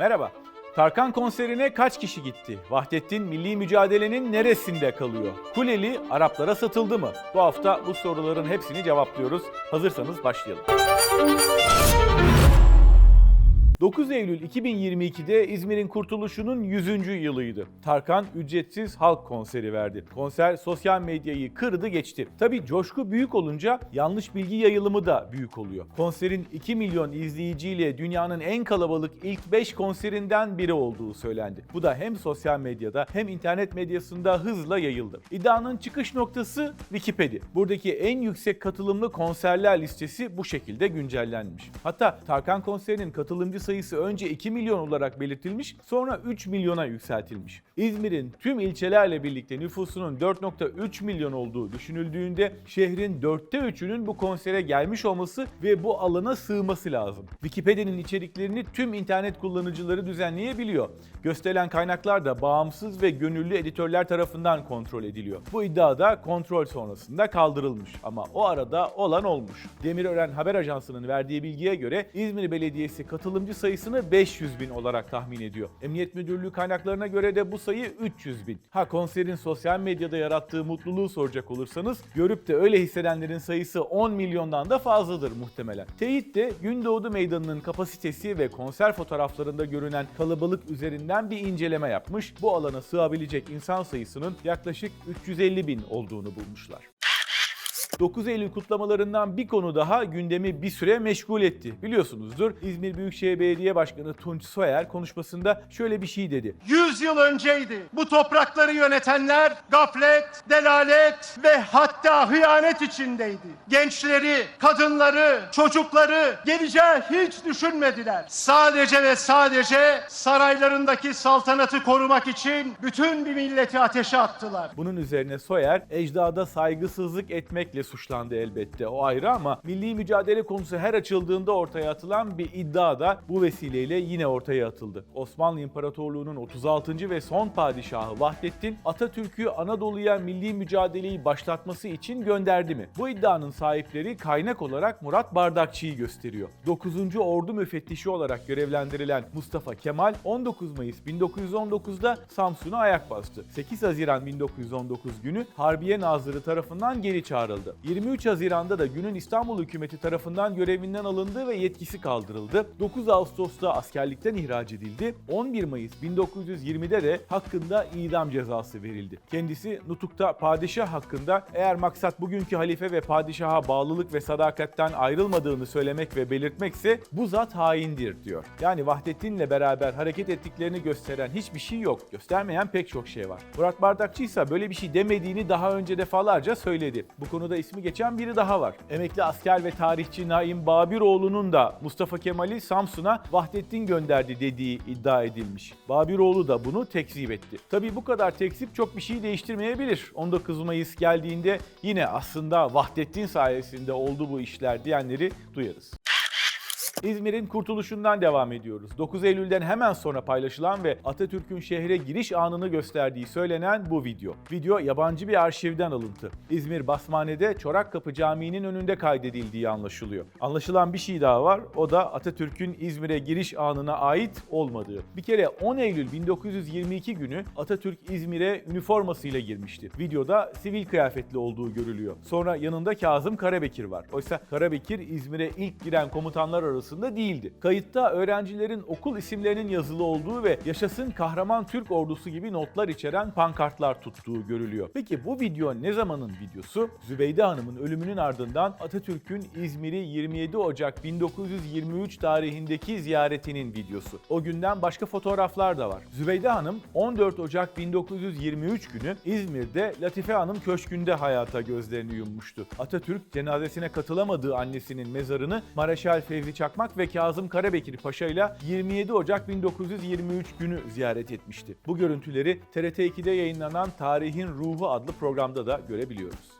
Merhaba. Tarkan konserine kaç kişi gitti? Vahdettin milli mücadelenin neresinde kalıyor? Kuleli Araplara satıldı mı? Bu hafta bu soruların hepsini cevaplıyoruz. Hazırsanız başlayalım. 9 Eylül 2022'de İzmir'in kurtuluşunun 100. yılıydı. Tarkan ücretsiz halk konseri verdi. Konser sosyal medyayı kırdı geçti. Tabi coşku büyük olunca yanlış bilgi yayılımı da büyük oluyor. Konserin 2 milyon izleyiciyle dünyanın en kalabalık ilk 5 konserinden biri olduğu söylendi. Bu da hem sosyal medyada hem internet medyasında hızla yayıldı. İddianın çıkış noktası Wikipedia. Buradaki en yüksek katılımlı konserler listesi bu şekilde güncellenmiş. Hatta Tarkan konserinin katılımcı sayısı önce 2 milyon olarak belirtilmiş, sonra 3 milyona yükseltilmiş. İzmir'in tüm ilçelerle birlikte nüfusunun 4.3 milyon olduğu düşünüldüğünde şehrin dörtte üçünün bu konsere gelmiş olması ve bu alana sığması lazım. Wikipedia'nın içeriklerini tüm internet kullanıcıları düzenleyebiliyor. Gösterilen kaynaklar da bağımsız ve gönüllü editörler tarafından kontrol ediliyor. Bu iddia da kontrol sonrasında kaldırılmış ama o arada olan olmuş. Demirören Haber Ajansı'nın verdiği bilgiye göre İzmir Belediyesi katılımcı sayısını 500 bin olarak tahmin ediyor. Emniyet Müdürlüğü kaynaklarına göre de bu sayı 300 bin. Ha konserin sosyal medyada yarattığı mutluluğu soracak olursanız görüp de öyle hissedenlerin sayısı 10 milyondan da fazladır muhtemelen. Teyit de Gündoğdu Meydanı'nın kapasitesi ve konser fotoğraflarında görünen kalabalık üzerinden bir inceleme yapmış. Bu alana sığabilecek insan sayısının yaklaşık 350 bin olduğunu bulmuşlar. 9 Eylül kutlamalarından bir konu daha gündemi bir süre meşgul etti. Biliyorsunuzdur İzmir Büyükşehir Belediye Başkanı Tunç Soyer konuşmasında şöyle bir şey dedi. 100 yıl önceydi. Bu toprakları yönetenler gaflet, delalet ve hatta hıyanet içindeydi. Gençleri, kadınları, çocukları geleceği hiç düşünmediler. Sadece ve sadece saraylarındaki saltanatı korumak için bütün bir milleti ateşe attılar. Bunun üzerine Soyer ecdada saygısızlık etmekle suçlandı elbette o ayrı ama milli mücadele konusu her açıldığında ortaya atılan bir iddia da bu vesileyle yine ortaya atıldı. Osmanlı İmparatorluğu'nun 36. ve son padişahı Vahdettin Atatürk'ü Anadolu'ya milli mücadeleyi başlatması için gönderdi mi? Bu iddianın sahipleri kaynak olarak Murat Bardakçı'yı gösteriyor. 9. Ordu müfettişi olarak görevlendirilen Mustafa Kemal 19 Mayıs 1919'da Samsun'a ayak bastı. 8 Haziran 1919 günü Harbiye Nazırı tarafından geri çağrıldı. 23 Haziran'da da günün İstanbul hükümeti tarafından görevinden alındı ve yetkisi kaldırıldı. 9 Ağustos'ta askerlikten ihraç edildi. 11 Mayıs 1920'de de hakkında idam cezası verildi. Kendisi Nutuk'ta padişah hakkında eğer maksat bugünkü halife ve padişaha bağlılık ve sadakatten ayrılmadığını söylemek ve belirtmekse bu zat haindir diyor. Yani Vahdettin'le beraber hareket ettiklerini gösteren hiçbir şey yok. Göstermeyen pek çok şey var. Murat Bardakçı ise böyle bir şey demediğini daha önce defalarca söyledi. Bu konuda ismi geçen biri daha var. Emekli asker ve tarihçi Naim Babiroğlu'nun da Mustafa Kemal'i Samsun'a Vahdettin gönderdi dediği iddia edilmiş. Babiroğlu da bunu tekzip etti. Tabii bu kadar tekzip çok bir şey değiştirmeyebilir. 19 Mayıs geldiğinde yine aslında Vahdettin sayesinde oldu bu işler diyenleri duyarız. İzmir'in kurtuluşundan devam ediyoruz. 9 Eylül'den hemen sonra paylaşılan ve Atatürk'ün şehre giriş anını gösterdiği söylenen bu video. Video yabancı bir arşivden alıntı. İzmir Basmane'de Çorakkapı Camii'nin önünde kaydedildiği anlaşılıyor. Anlaşılan bir şey daha var. O da Atatürk'ün İzmir'e giriş anına ait olmadığı. Bir kere 10 Eylül 1922 günü Atatürk İzmir'e üniformasıyla girmişti. Videoda sivil kıyafetli olduğu görülüyor. Sonra yanında Kazım Karabekir var. Oysa Karabekir İzmir'e ilk giren komutanlar arasında değildi. Kayıtta öğrencilerin okul isimlerinin yazılı olduğu ve yaşasın kahraman Türk ordusu gibi notlar içeren pankartlar tuttuğu görülüyor. Peki bu video ne zamanın videosu? Zübeyde Hanım'ın ölümünün ardından Atatürk'ün İzmir'i 27 Ocak 1923 tarihindeki ziyaretinin videosu. O günden başka fotoğraflar da var. Zübeyde Hanım 14 Ocak 1923 günü İzmir'de Latife Hanım Köşkü'nde hayata gözlerini yummuştu. Atatürk cenazesine katılamadığı annesinin mezarını Mareşal Fevzi Çakmak ve Kazım Karabekir Paşa ile 27 Ocak 1923 günü ziyaret etmişti. Bu görüntüleri TRT 2'de yayınlanan Tarihin Ruhu adlı programda da görebiliyoruz.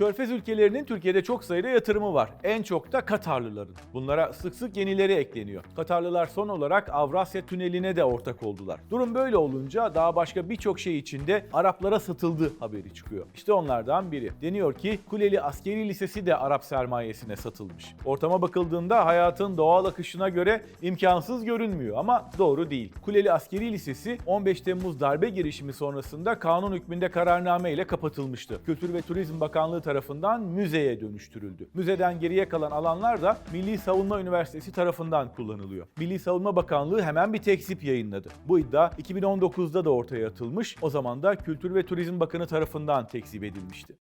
Körfez ülkelerinin Türkiye'de çok sayıda yatırımı var. En çok da Katarlıların. Bunlara sık sık yenileri ekleniyor. Katarlılar son olarak Avrasya Tüneli'ne de ortak oldular. Durum böyle olunca daha başka birçok şey içinde Araplara satıldı haberi çıkıyor. İşte onlardan biri. Deniyor ki Kuleli Askeri Lisesi de Arap sermayesine satılmış. Ortama bakıldığında hayatın doğal akışına göre imkansız görünmüyor ama doğru değil. Kuleli Askeri Lisesi 15 Temmuz darbe girişimi sonrasında kanun hükmünde kararname ile kapatılmıştı. Kültür ve Turizm Bakanlığı tarafından müzeye dönüştürüldü. Müzeden geriye kalan alanlar da Milli Savunma Üniversitesi tarafından kullanılıyor. Milli Savunma Bakanlığı hemen bir tekzip yayınladı. Bu iddia 2019'da da ortaya atılmış. O zaman da Kültür ve Turizm Bakanı tarafından tekzip edilmişti.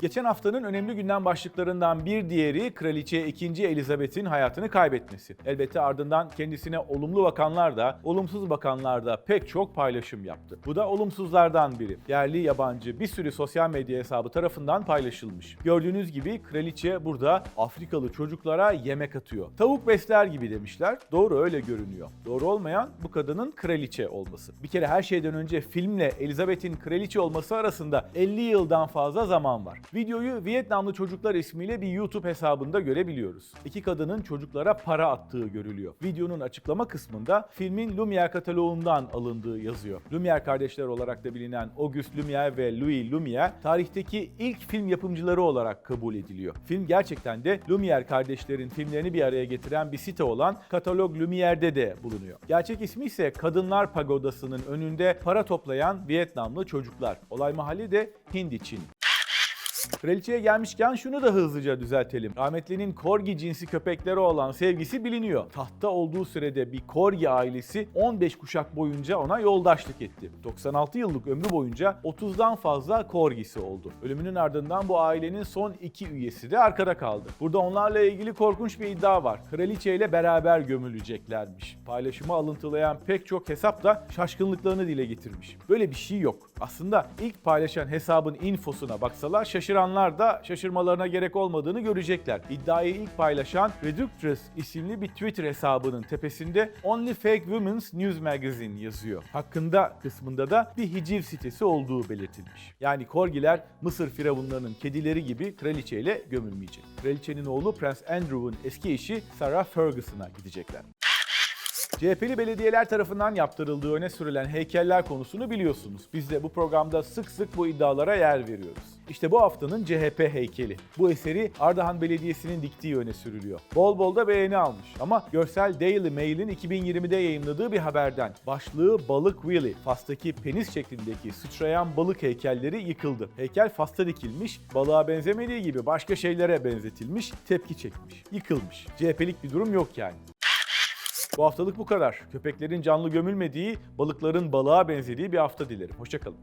Geçen haftanın önemli gündem başlıklarından bir diğeri Kraliçe 2. Elizabeth'in hayatını kaybetmesi. Elbette ardından kendisine olumlu bakanlar da, olumsuz bakanlar da pek çok paylaşım yaptı. Bu da olumsuzlardan biri. Yerli, yabancı bir sürü sosyal medya hesabı tarafından paylaşılmış. Gördüğünüz gibi kraliçe burada Afrikalı çocuklara yemek atıyor. Tavuk besler gibi demişler. Doğru öyle görünüyor. Doğru olmayan bu kadının kraliçe olması. Bir kere her şeyden önce filmle Elizabeth'in kraliçe olması arasında 50 yıldan fazla zaman var. Videoyu Vietnamlı Çocuklar ismiyle bir YouTube hesabında görebiliyoruz. İki kadının çocuklara para attığı görülüyor. Videonun açıklama kısmında filmin Lumière kataloğundan alındığı yazıyor. Lumière kardeşler olarak da bilinen Auguste Lumière ve Louis Lumière tarihteki ilk film yapımcıları olarak kabul ediliyor. Film gerçekten de Lumière kardeşlerin filmlerini bir araya getiren bir site olan Katalog Lumière'de de bulunuyor. Gerçek ismi ise Kadınlar Pagodası'nın önünde para toplayan Vietnamlı çocuklar. Olay mahalli de Hindi Çin. Kraliçeye gelmişken şunu da hızlıca düzeltelim. Rahmetlinin Corgi cinsi köpeklere olan sevgisi biliniyor. Tahtta olduğu sürede bir Corgi ailesi 15 kuşak boyunca ona yoldaşlık etti. 96 yıllık ömrü boyunca 30'dan fazla Corgisi oldu. Ölümünün ardından bu ailenin son iki üyesi de arkada kaldı. Burada onlarla ilgili korkunç bir iddia var. Kraliçe ile beraber gömüleceklermiş. Paylaşımı alıntılayan pek çok hesap da şaşkınlıklarını dile getirmiş. Böyle bir şey yok. Aslında ilk paylaşan hesabın infosuna baksalar şaşıranlar da şaşırmalarına gerek olmadığını görecekler. İddiayı ilk paylaşan Reductress isimli bir Twitter hesabının tepesinde Only Fake Women's News Magazine yazıyor. Hakkında kısmında da bir hiciv sitesi olduğu belirtilmiş. Yani korgiler Mısır firavunlarının kedileri gibi kraliçeyle gömülmeyecek. Kraliçenin oğlu Prens Andrew'un eski eşi Sarah Ferguson'a gidecekler. CHP'li belediyeler tarafından yaptırıldığı öne sürülen heykeller konusunu biliyorsunuz. Biz de bu programda sık sık bu iddialara yer veriyoruz. İşte bu haftanın CHP heykeli. Bu eseri Ardahan Belediyesi'nin diktiği öne sürülüyor. Bol bol da beğeni almış ama görsel Daily Mail'in 2020'de yayınladığı bir haberden. Başlığı Balık Willy. Fas'taki penis şeklindeki sıçrayan balık heykelleri yıkıldı. Heykel Fas'ta dikilmiş, balığa benzemediği gibi başka şeylere benzetilmiş, tepki çekmiş, yıkılmış. CHP'lik bir durum yok yani. Bu haftalık bu kadar. Köpeklerin canlı gömülmediği, balıkların balığa benzediği bir hafta dilerim. Hoşçakalın.